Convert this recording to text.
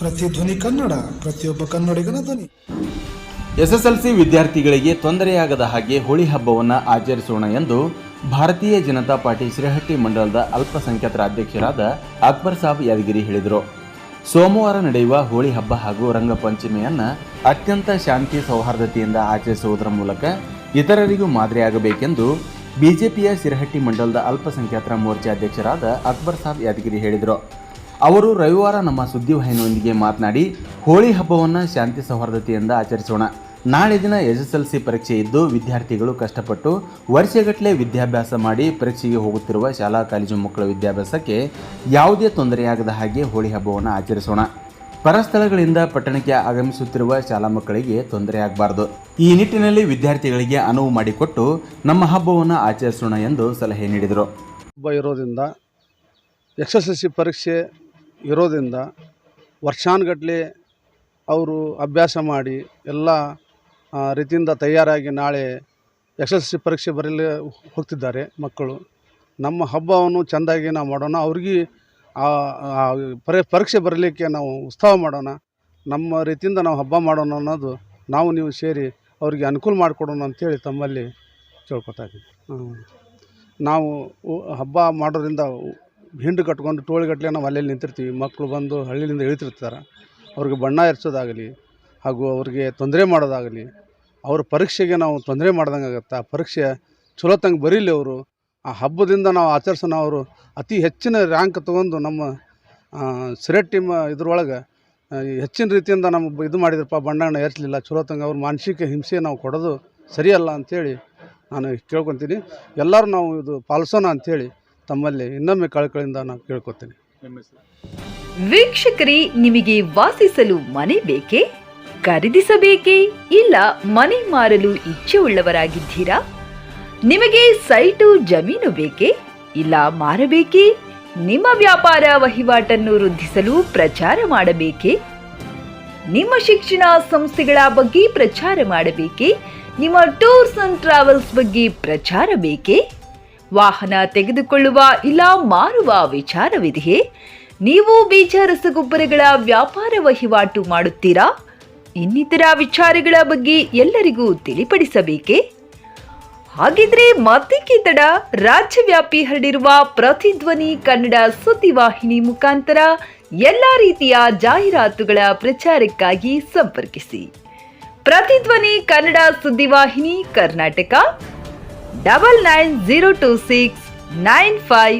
ಧ್ವನಿ ಕನ್ನಡ, ಪ್ರತಿಯೊಬ್ಬ ಕನ್ನಡಿಗನ ಧ್ವನಿ. ಎಸ್ಎಸ್ಎಲ್ಸಿ ವಿದ್ಯಾರ್ಥಿಗಳಿಗೆ ತೊಂದರೆಯಾಗದ ಹಾಗೆ ಹೋಳಿ ಹಬ್ಬವನ್ನು ಆಚರಿಸೋಣ ಎಂದು ಭಾರತೀಯ ಜನತಾ ಪಾರ್ಟಿ ಶ್ರೀಹಟ್ಟಿ ಮಂಡಲದ ಅಲ್ಪಸಂಖ್ಯಾತರ ಅಧ್ಯಕ್ಷರಾದ ಅಕ್ಬರ್ ಸಾಬ್ ಯಾದಗಿರಿ ಹೇಳಿದರು. ಸೋಮವಾರ ನಡೆಯುವ ಹೋಳಿ ಹಬ್ಬ ಹಾಗೂ ರಂಗಪಂಚಮಿಯನ್ನು ಅತ್ಯಂತ ಶಾಂತಿ ಸೌಹಾರ್ದತೆಯಿಂದ ಆಚರಿಸುವುದರ ಮೂಲಕ ಇತರರಿಗೂ ಮಾದರಿಯಾಗಬೇಕೆಂದು ಬಿಜೆಪಿಯ ಸಿರಹಟ್ಟಿ ಮಂಡಲದ ಅಲ್ಪಸಂಖ್ಯಾತರ ಮೋರ್ಚಾ ಅಧ್ಯಕ್ಷರಾದ ಅಕ್ಬರ್ ಸಾಬ್ ಯಾದಗಿರಿ ಹೇಳಿದರು. ಅವರು ರವಿವಾರ ನಮ್ಮ ಸುದ್ದಿವಾಹಿನಿಯೊಂದಿಗೆ ಮಾತನಾಡಿ, ಹೋಳಿ ಹಬ್ಬವನ್ನು ಶಾಂತಿ ಸೌಹಾರ್ದತೆಯಿಂದ ಆಚರಿಸೋಣ. ನಾಳೆ ದಿನ ಎಸ್ ಎಸ್ ಎಲ್ ಸಿ ಪರೀಕ್ಷೆ ಇದ್ದು ವಿದ್ಯಾರ್ಥಿಗಳು ಕಷ್ಟಪಟ್ಟು ವರ್ಷಗಟ್ಟಲೆ ವಿದ್ಯಾಭ್ಯಾಸ ಮಾಡಿ ಪರೀಕ್ಷೆಗೆ ಹೋಗುತ್ತಿರುವ ಶಾಲಾ ಕಾಲೇಜು ಮಕ್ಕಳ ವಿದ್ಯಾಭ್ಯಾಸಕ್ಕೆ ಯಾವುದೇ ತೊಂದರೆಯಾಗದ ಹಾಗೆ ಹೋಳಿ ಹಬ್ಬವನ್ನು ಆಚರಿಸೋಣ. ಪರಸ್ಥಳಗಳಿಂದ ಪಟ್ಟಣಕ್ಕೆ ಆಗಮಿಸುತ್ತಿರುವ ಶಾಲಾ ಮಕ್ಕಳಿಗೆ ತೊಂದರೆಯಾಗಬಾರದು ಈ ನಿಟ್ಟಿನಲ್ಲಿ ವಿದ್ಯಾರ್ಥಿಗಳಿಗೆ ಅನುವು ಮಾಡಿಕೊಟ್ಟು ನಮ್ಮ ಹಬ್ಬವನ್ನು ಆಚರಿಸೋಣ ಎಂದು ಸಲಹೆ ನೀಡಿದರು. ಹಬ್ಬ ಇರೋದ್ರಿಂದ ಎಸ್ ಎಸ್ ಸಿ ಪರೀಕ್ಷೆ ಇರೋದ್ರಿಂದ ವರ್ಷಾನುಗಟ್ಲೆ ಅವರು ಅಭ್ಯಾಸ ಮಾಡಿ ಎಲ್ಲ ರೀತಿಯಿಂದ ತಯಾರಾಗಿ ನಾಳೆ ಎಸ್ ಎಸ್ ಸಿ ಪರೀಕ್ಷೆ ಬರೀಲಿ ಹೋಗ್ತಿದ್ದಾರೆ ಮಕ್ಕಳು. ನಮ್ಮ ಹಬ್ಬವನ್ನು ಚೆಂದಾಗಿ ನಾವು ಮಾಡೋಣ. ಅವ್ರಿಗೆ ಪರಿ, ಪರೀಕ್ಷೆ ಬರಲಿಕ್ಕೆ ನಾವು ಉತ್ಸವ ಮಾಡೋಣ. ನಮ್ಮ ರೀತಿಯಿಂದ ನಾವು ಹಬ್ಬ ಮಾಡೋಣ ಅನ್ನೋದು ನಾವು ನೀವು ಸೇರಿ ಅವರಿಗೆ ಅನುಕೂಲ ಮಾಡಿಕೊಡೋಣ ಅಂಥೇಳಿ ತಮ್ಮಲ್ಲಿ ಕೇಳ್ಕೊತಾ ಇದ್ದೀವಿ. ನಾವು ಹಬ್ಬ ಮಾಡೋದ್ರಿಂದ ಹಿಂಡು ಕಟ್ಕೊಂಡು ಟೋಳಿಗಟ್ಟಲೆ ನಾವು ಅಲ್ಲೆಲ್ಲಿ ನಿಂತಿರ್ತೀವಿ. ಮಕ್ಕಳು ಬಂದು ಹಳ್ಳಿಯಿಂದ ಇಳಿತಿರ್ತಾರೆ. ಅವ್ರಿಗೆ ಬಣ್ಣ ಎರಚೋದಾಗಲಿ ಹಾಗೂ ಅವ್ರಿಗೆ ತೊಂದರೆ ಮಾಡೋದಾಗಲಿ ಅವ್ರ ಪರೀಕ್ಷೆಗೆ ನಾವು ತೊಂದರೆ ಮಾಡ್ದಂಗೆ ಆಗುತ್ತೆ. ಆ ಪರೀಕ್ಷೆ ಚಲೋತಂಗೆ ಬರೀಲಿ ಅವರು. ಆ ಹಬ್ಬದಿಂದ ನಾವು ಆಚರಿಸೋಣ ಅವರು. ಅತಿ ಹೆಚ್ಚಿನ ರ್ಯಾಂಕ್ ತೊಗೊಂಡು ನಮ್ಮ ಆ, ಟೀಮ್ ಇದ್ರೊಳಗೆ ಹೆಚ್ಚಿನ ರೀತಿಯಿಂದ ನಮ್ಮ ಇದು ಮಾಡಿದ್ರಪ್ಪ ಬಣ್ಣನ ಏರ್ಸಲಿಲ್ಲ ಚಲೋತಂಗೆ ಅವ್ರ ಮಾನಸಿಕ ಹಿಂಸೆ ನಾವು ಕೊಡೋದು ಸರಿಯಲ್ಲ ಅಂಥೇಳಿ ನಾನು ಕೇಳ್ಕೊತೀನಿ. ಎಲ್ಲರೂ ನಾವು ಇದು ಪಾಲಿಸೋಣ ಅಂಥೇಳಿ ತಮ್ಮಲ್ಲಿ ಇನ್ನೊಮ್ಮೆ ಕಳಕಳಿಯಿಂದ ನಾನು ಕೇಳ್ಕೊತೀನಿ. ವೀಕ್ಷಕರೇ, ನಿಮಗೆ ವಾಸಿಸಲು ಮನೆ ಬೇಕೇ? ಖರೀದಿಸಬೇಕೇ? ಇಲ್ಲ ಮನೆ ಮಾರಲು ಇಚ್ಛೆ ಉಳ್ಳವರಾಗಿದ್ದೀರಾ? ನಿಮಗೆ ಸೈಟು ಜಮೀನು ಬೇಕೇ? ಇಲ್ಲ ಮಾರಬೇಕೇ? ನಿಮ್ಮ ವ್ಯಾಪಾರ ವಹಿವಾಟನ್ನು ವೃದ್ಧಿಸಲು ಪ್ರಚಾರ ಮಾಡಬೇಕೇ? ನಿಮ್ಮ ಶಿಕ್ಷಣ ಸಂಸ್ಥೆಗಳ ಬಗ್ಗೆ ಪ್ರಚಾರ ಮಾಡಬೇಕೇ? ನಿಮ್ಮ ಟೂರ್ಸ್ ಅಂಡ್ ಟ್ರಾವೆಲ್ಸ್ ಬಗ್ಗೆ ಪ್ರಚಾರ ಬೇಕೇ? ವಾಹನ ತೆಗೆದುಕೊಳ್ಳುವ ಇಲ್ಲ ಮಾರುವ ವಿಚಾರವಿದೆಯೇ? ನೀವು ಬೀಜ ರಸಗೊಬ್ಬರಗಳ ವ್ಯಾಪಾರ ವಹಿವಾಟು ಮಾಡುತ್ತೀರಾ? ಇನ್ನಿತರ ವಿಚಾರಗಳ ಬಗ್ಗೆ ಎಲ್ಲರಿಗೂ ತಿಳಿಪಡಿಸಬೇಕೇ? ಹಾಗಿದ್ರೆ ಮತ್ತೇಕೆ ತಡ? ರಾಜ್ಯವ್ಯಾಪಿ ಹರಡಿರುವ ಪ್ರತಿಧ್ವನಿ ಕನ್ನಡ ಸುದ್ದಿವಾಹಿನಿ ಮುಖಾಂತರ ಎಲ್ಲ ರೀತಿಯ ಜಾಹೀರಾತುಗಳ ಪ್ರಚಾರಕ್ಕಾಗಿ ಸಂಪರ್ಕಿಸಿ. ಪ್ರತಿಧ್ವನಿ Kannada ಸುದ್ದಿವಾಹಿನಿ Karnataka double nine zero two six nine five